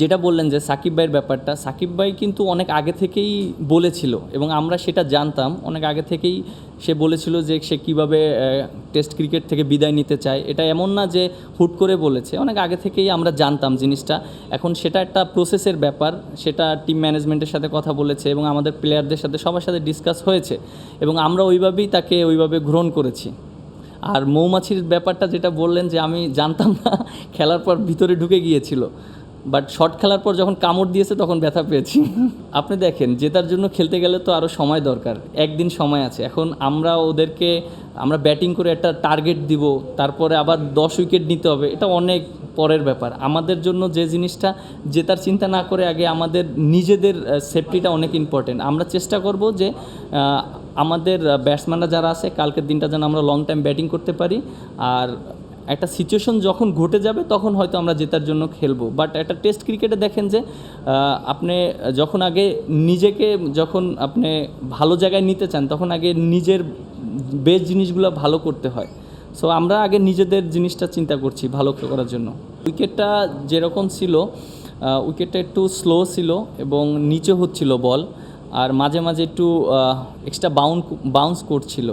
যেটা বললেন যে সাকিব ভাইয়ের ব্যাপারটা, সাকিব ভাই কিন্তু অনেক আগে থেকেই বলেছিল এবং আমরা সেটা জানতাম। অনেক আগে থেকেই সে বলেছিল যে সে কীভাবে টেস্ট ক্রিকেট থেকে বিদায় নিতে চায়। এটা এমন না যে হুট করে বলেছে, অনেক আগে থেকেই আমরা জানতাম জিনিসটা। এখন সেটা একটা প্রসেসের ব্যাপার, সেটা টিম ম্যানেজমেন্টের সাথে কথা বলেছে এবং আমাদের প্লেয়ারদের সাথে সবার সাথে ডিসকাস হয়েছে এবং আমরা ওইভাবেই তাকে ওইভাবে গ্রহণ করেছি। আর মৌমাছির ব্যাপারটা যেটা বললেন যে আমি জানতাম না, খেলার পর ভিতরে ঢুকে গিয়েছিল। বাট শর্ট খেলার পর যখন কামড় দিয়েছে তখন ব্যথা পেয়েছি। আপনি দেখেন, জেতার জন্য খেলতে গেলে তো আরও সময় দরকার। একদিন সময় আছে। এখন আমরা ওদেরকে, আমরা ব্যাটিং করে একটা টার্গেট দিব, তারপরে আবার দশ উইকেট নিতে হবে, এটা অনেক পরের ব্যাপার। আমাদের জন্য যে জিনিসটা জেতার চিন্তা না করে আগে আমাদের নিজেদের সেফটিটা অনেক ইম্পর্টেন্ট আমরা চেষ্টা করব যে আমাদের ব্যাটসম্যানরা যারা আছে, কালকের দিনটা যেন আমরা লং টাইম ব্যাটিং করতে পারি। আর একটা সিচুয়েশন যখন ঘটে যাবে, তখন হয়তো আমরা জেতার জন্য খেলব। বাট একটা টেস্ট ক্রিকেটে দেখেন যে আপনি যখন আগে নিজেকে যখন আপনি ভালো জায়গায় নিতে চান, তখন আগে নিজের বেস্ট জিনিসগুলো ভালো করতে হয়। সো আমরা আগে নিজেদের জিনিসটা চিন্তা করছি ভালো করার জন্য। উইকেটটা যেরকম ছিল উইকেটটা একটু স্লো ছিল এবং নিচে হচ্ছিল বল আর মাঝে মাঝে একটু এক্সট্রা বাউন্ড বাউন্স করছিল।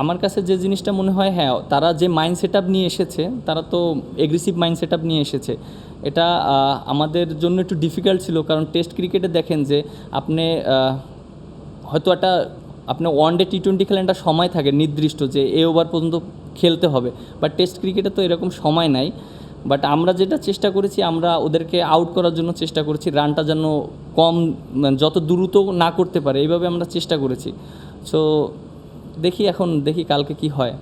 আমার কাছে যে জিনিসটা মনে হয় হ্যাঁ তারা যে মাইন্ড সেট নিয়ে এসেছে, তারা তো এগ্রেসিভ মাইন্ড সেট নিয়ে এসেছে। এটা আমাদের জন্য একটু ডিফিকাল্ট ছিল, কারণ টেস্ট ক্রিকেটে দেখেন যে আপনি হয়তো একটা, আপনি ওয়ান ডে টি টোয়েন্টি খেলেন, একটা সময় থাকে নির্দিষ্ট যে এ ওভার পর্যন্ত খেলতে হবে। বাট টেস্ট ক্রিকেটে তো এরকম সময় নাই। বাট আমরা যেটা চেষ্টা করেছি, আমরা ওদেরকে আউট করার জন্য চেষ্টা করেছি রানটা যেন কম মানে যত দ্রুত না করতে পারে, এইভাবে আমরা চেষ্টা করেছি। সো দেখি এখন দেখি কালকে কি হয়।